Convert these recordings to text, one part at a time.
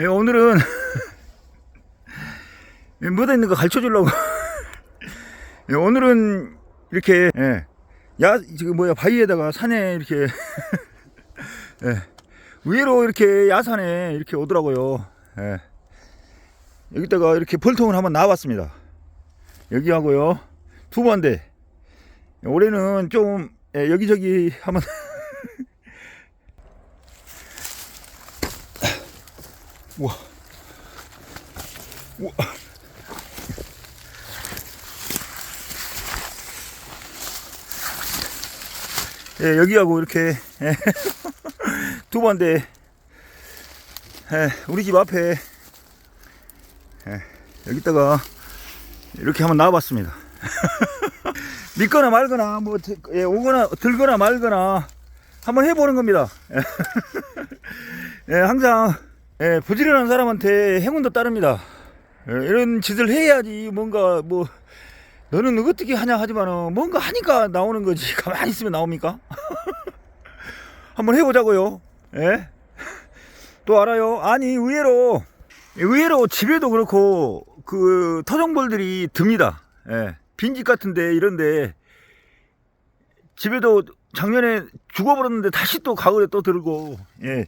예, 오늘은 묻어 있는 거 가르쳐 주려고. 예, 오늘은 이렇게 예, 야 지금 뭐야 바위에다가 산에 이렇게 예, 위로 이렇게 야산에 이렇게 오더라고요. 예. 여기다가 이렇게 벌통을 한번 나와봤습니다. 여기 하고요. 두 번째 올해는 좀 예, 여기저기 한번 우와. 우와. 예, 여기하고 이렇게 예, 두 번째 예, 우리 집 앞에. 예, 여기다가 이렇게 한번 나와봤습니다. 믿거나 말거나 뭐 드- 예, 오거나 들거나 말거나 한번 해보는 겁니다. 예, 항상 예, 부지런한 사람한테 행운도 따릅니다. 예, 이런 짓을 해야지 뭔가 뭐 너는 어떻게 하냐 하지만은 뭔가 하니까 나오는 거지 가만히 있으면 나옵니까? 한번 해보자고요. 예? 또 알아요? 아니 의외로 의외로 집에도 그렇고 그 토종벌들이 듭니다. 예. 빈집 같은데 이런데 집에도 작년에 죽어버렸는데 다시 또 가을에 또 들고 예.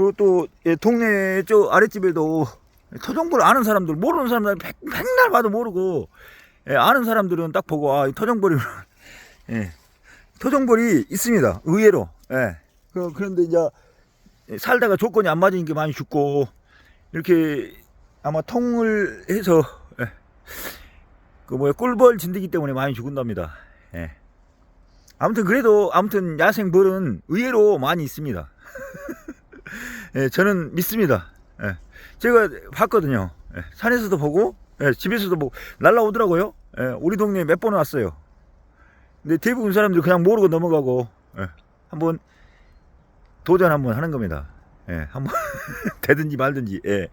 그리고 또 예, 동네 저 아랫집에도 토종벌 아는 사람들 모르는 사람들 백- 맨날 봐도 모르고 예, 아는 사람들은 딱 보고 아, 이 토종벌이 예. 토종벌이 있습니다. 의외로. 예. 그, 그런데 이제 살다가 조건이 안 맞으니까 많이 죽고 이렇게 아마 통을 해서 예. 그 뭐야 꿀벌 진드기 때문에 많이 죽은답니다. 예. 아무튼 그래도 아무튼 야생 벌은 의외로 많이 있습니다. 예, 저는 믿습니다. 예. 제가 봤거든요. 예, 산에서도 보고 예, 집에서도 보고 날라오더라고요. 예, 우리 동네에 몇 번 왔어요. 근데 대부분 사람들이 그냥 모르고 넘어가고 예, 한번 도전 한번 하는 겁니다. 예, 한번 되든지 말든지. 예.